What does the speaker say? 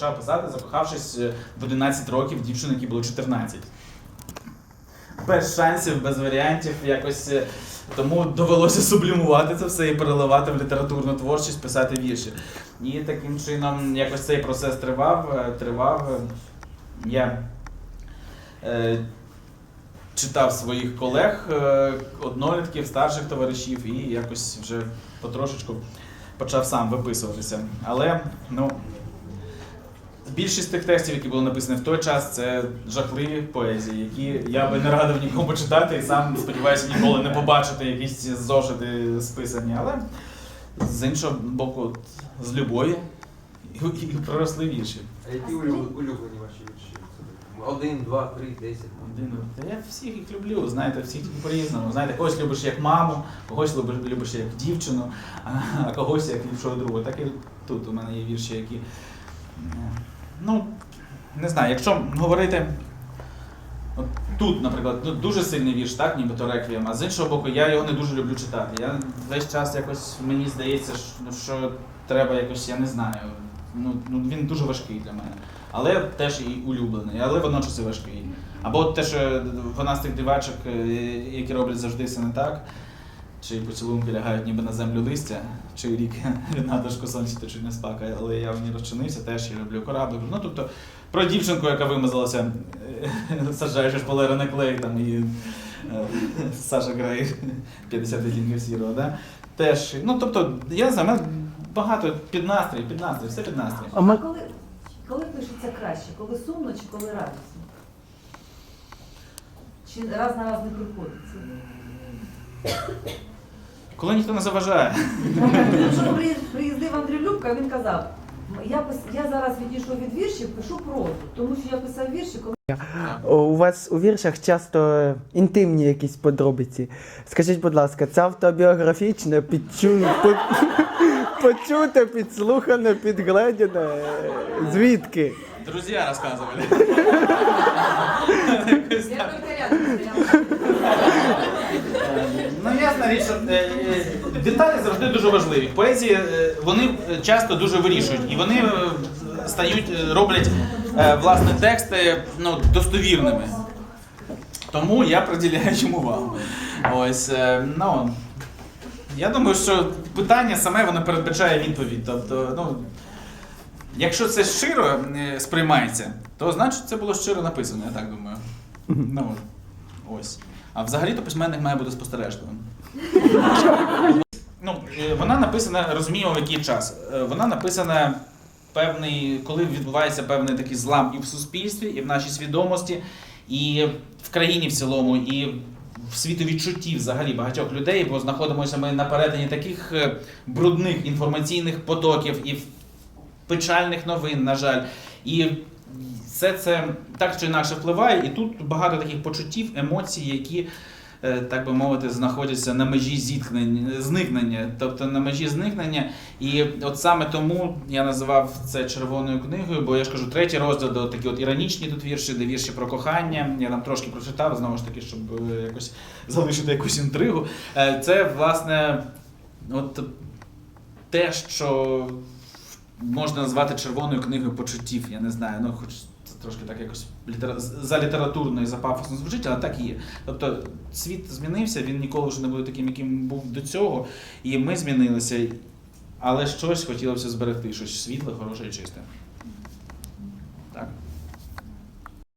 почав писати, закохавшись е, в 11 років в дівчину, якій було 14. Без шансів, без варіантів, якось. е, Тому довелося сублімувати це все і переливати в літературну творчість, писати вірші. І таким чином якось цей процес тривав, е, тривав. Я е, читав своїх колег, е, однолітків, старших товаришів і якось вже потрошечку почав сам виписуватися. Але ну, більшість тих текстів, які були написані в той час, це жахливі поезії, які я би не радив нікому читати і сам сподіваюся ніколи не побачити якісь зошити списані. Але з іншого боку, з любові і, проросли вірші. А які улюблені, ваші вірші? Один, два, три, десять. Один, Та я всіх їх люблю, знаєте, всіх по-різному. Знаєте, когось любиш як маму, когось любиш, любиш як дівчину, а, а когось як ліпшого друга. Так і тут у мене є вірші, які. Е, Ну, не знаю, якщо говорити. Тут, наприклад, ну, дуже сильний вірш, так, нібито реквієм, а з іншого боку, я його не дуже люблю читати. Я весь час якось мені здається, що, що треба якось, я не знаю. Ну, ну він дуже важкий для мене. Але теж і улюблений, але водночас і важкий. Або те, що вона з тих дивачок, е, які роблять завжди все не так, чи поцілунки лягають ніби на землю листя, чи рік на дошку сонці течуть не спака, але я в ній розчинився, теж я люблю кораблик. Ну тобто про дівчинку, яка вимазалася, е, саджаючи шпалери на клей, там і е, Саша грає 50 відтінків сірого, да? Теж. Ну тобто, я не знаю, мене багато під настрій, під настрій, все під настрій. А ми коли, коли пишеться краще? Коли сумно чи коли радісно? Чи раз на раз не приходиться? Коли ніхто не заважає. Якщо приїздив Андрій Любка, він казав, я, пис- я зараз відійшов від віршів, пишу прозу, тому що я писав вірші, коли У вас у віршах часто інтимні якісь подробиці. Скажіть, будь ласка, це автобіографічне, підчу... по- почуте, підслухане, підгледіне. Звідки? Друзі розказували. я тільки рядом стояла. Ясна річ, що е, е, деталі завжди дуже важливі. Поезії е, вони часто дуже вирішують, і вони стають, роблять власне тексти ну, достовірними. Тому я приділяю йому увагу. Ось, ну, я думаю, що питання саме воно передбачає відповідь. Тобто, ну, якщо це щиро сприймається, то значить це було щиро написано, я так думаю. Ну, ось. А взагалі-то письменник має бути спостережливим. ну, е, вона написана, розуміємо, в який час. Е, Вона написана певний, коли відбувається певний такий злам і в суспільстві, і в нашій свідомості, і в країні в цілому, і в світовідчутті взагалі багатьох людей, бо знаходимося ми на перетині таких е, брудних інформаційних потоків і печальних новин, на жаль. І все це так чи інакше впливає, і тут багато таких почуттів, емоцій, які, е, так би мовити, знаходяться на межі зіткнення, зникнення, тобто на межі зникнення. І от саме тому я називав це червоною книгою, бо я ж кажу, третій розділ, де такі от іронічні тут вірші, де вірші про кохання. Я там трошки прочитав, знову ж таки, щоб е, якось залишити якусь інтригу. Е, Це, власне, от те, що можна назвати червоною книгою почуттів. Я не знаю, ну хоч це трошки так якось літера... за літературно і за пафосно звучить, але так і є. Тобто світ змінився, він ніколи вже не буде таким, яким був до цього, і ми змінилися. Але щось хотілося зберегти, щось світле, хороше і чисте.